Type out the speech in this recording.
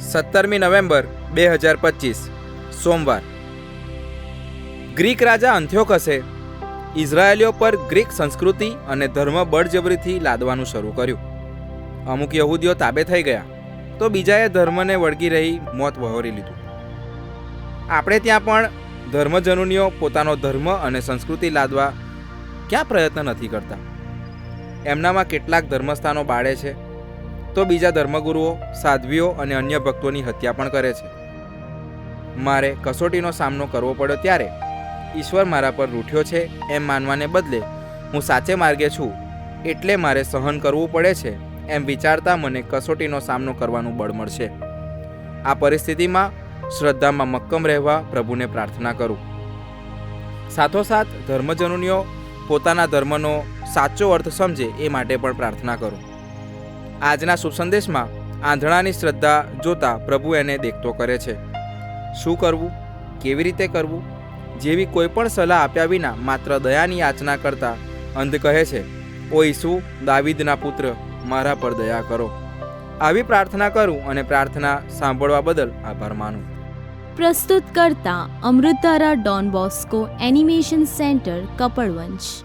સત્તરમી નવેમ્બર બે હજાર પચીસ, સોમવાર. ગ્રીક રાજા અંથ્યોકસે ઇઝરાયેલીઓ પર ગ્રીક સંસ્કૃતિ અને ધર્મ બળજબરીથી લાદવાનું શરૂ કર્યું. અમુક યહૂદીઓ તાબે થઈ ગયા, તો બીજાએ ધર્મને વળગી રહી મોત વહોરી લીધું. આપણે ત્યાં પણ ધર્મજનુનીઓ પોતાનો ધર્મ અને સંસ્કૃતિ લાદવા ક્યાં પ્રયત્ન નથી કરતા? એમનામાં કેટલાક ધર્મસ્થાનો બાળે છે તો બીજા ધર્મગુરુઓ, સાધ્વીઓ અને અન્ય ભક્તોની હત્યા પણ કરે છે. મારે કસોટીનો સામનો કરવો પડ્યો ત્યારે. ઈશ્વર મારા પર રૂઠ્યો છે એમ માનવાને બદલે હું સાચે માર્ગે છું, એટલે મારે સહન કરવું પડે છે એમ વિચારતા મને કસોટીનો સામનો કરવાનું બળ મળશે. આ પરિસ્થિતિમાં શ્રદ્ધામાં મક્કમ રહેવા પ્રભુને પ્રાર્થના કરું. સાથોસાથ ધર્મજનુનીઓ પોતાના ધર્મનો સાચો અર્થ સમજે એ માટે પણ પ્રાર્થના કરું. આજના શુભ સંદેશમાં આંધળાની શ્રદ્ધા જોતા પ્રભુ એને દેખતો કરે છે. શું કરવું? કેવી રીતે કરવું? જેવી કોઈ પણ સલાહ આપ્યા વિના માત્ર દયાની યાચના કરતા અંધ કહે છે ઓ ઈસુ, દાવિદના પુત્ર, મારા પર દયા કરો. આવી પ્રાર્થના કરું અને પ્રાર્થના સાંભળવા બદલ આભાર માનું. પ્રસ્તુત કરતા Amritdhara Don Bosco animation centre, Kapadvanj.